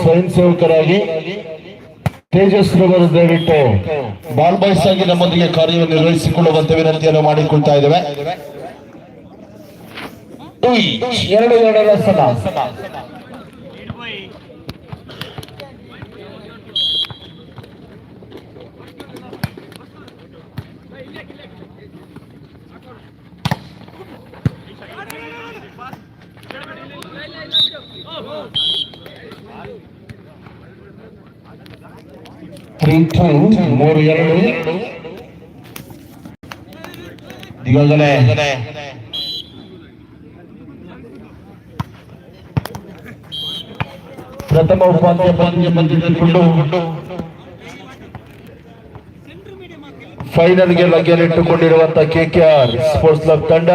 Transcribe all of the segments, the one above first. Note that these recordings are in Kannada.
ಸ್ವಯಂ ಸೇವಕರಾಗಿ ತೇಜಸ್ ರವರು ದಯವಿಟ್ಟು ಬಾಲ್ ಬಾಯ್ಸ್ ಆಗಿ ನಮ್ಮೊಂದಿಗೆ ಕಾರ್ಯವನ್ನು ನಿರ್ವಹಿಸಿಕೊಳ್ಳುವಂತೆ ವಿನಂತಿಯನ್ನು ಮಾಡಿಕೊಳ್ತಾ ಇದ್ದೇವೆ. ಎರಡು ಎರಡರ ಟೂ ಮೂರು ಎರಡು. ಈಗಾಗಲೇ ಪ್ರಥಮ ಉಪಾಂತ್ಯ ಪಂದ್ಯ ಬಂದಿದ್ದುಕೊಂಡು ಫೈನಲ್ಗೆ ಲಗ್ಗೆಲಿಟ್ಟುಕೊಂಡಿರುವಂತಹ ಕೆಕೆಆರ್ ಸ್ಪೋರ್ಟ್ಸ್ ಕ್ಲಬ್ ತಂಡ.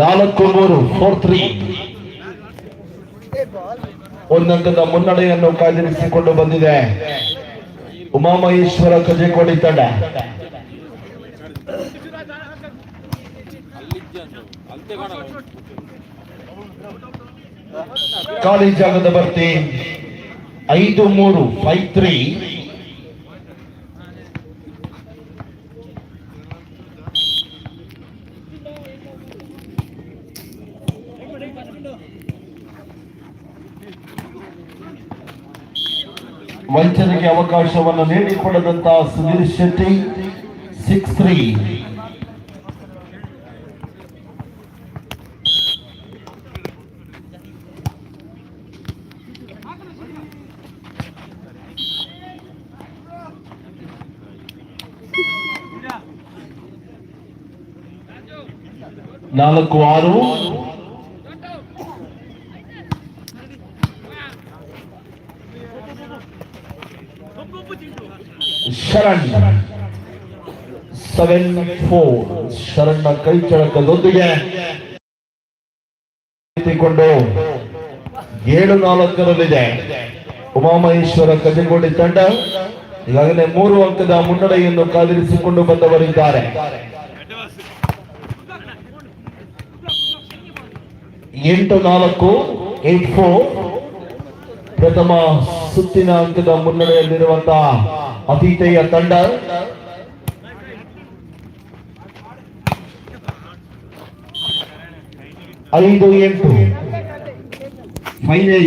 ನಾಲ್ಕು ಮೂರು ಫೋರ್ ತ್ರೀ ಒಂದಂಕದ ಮುನ್ನಡೆಯನ್ನು ಕಾಯ್ದಿರಿಸಿಕೊಂಡು ಬಂದಿದೆ. ಉಮಾಮಹೇಶ್ವರ ಕಜೇಕೋಡಿ ತಂಡ. ಖಾಲಿ ಜಾಗದ ಭರ್ತಿ. ಐದು ಮೂರು ಫೈವ್ ತ್ರೀ ವಂಚನೆಗೆ ಅವಕಾಶವನ್ನು ನೀಡಿಕೊಡದಂತಹ ಸುಧೀರ್ ಶೆಟ್ಟಿ ಸಿಕ್ಸ್ ತ್ರೀ ನಾಲ್ಕು ಆರು. ಶರಣ್. ಸೆವೆನ್ ಫೋರ್ ಶರಣ್ನ ಕೈ ಚಳಕದೊಂದಿಗೆ ಏಳು, ನಾಲ್ಕರಲ್ಲಿದೆ. ಉಮಾಮಹೇಶ್ವರ ಕಜಗೋಡಿ ತಂಡ ಈಗಾಗಲೇ ಮೂರು ಅಂಕದ ಮುನ್ನಡೆಯನ್ನು ಕಾದಿರಿಸಿಕೊಂಡು ಬಂದವರಿದ್ದಾರೆ. ಎಂಟು, ನಾಲ್ಕು ಏಟ್ ಫೋರ್ ಪ್ರಥಮ ಸುತ್ತಿನ ಅಂಕದ ಮುನ್ನಡೆಯಲ್ಲಿರುವಂತಹ ಅತಿಥೇಯ ತಂಡ. ಐದು ಎಂಟು. ಫೈನಲ್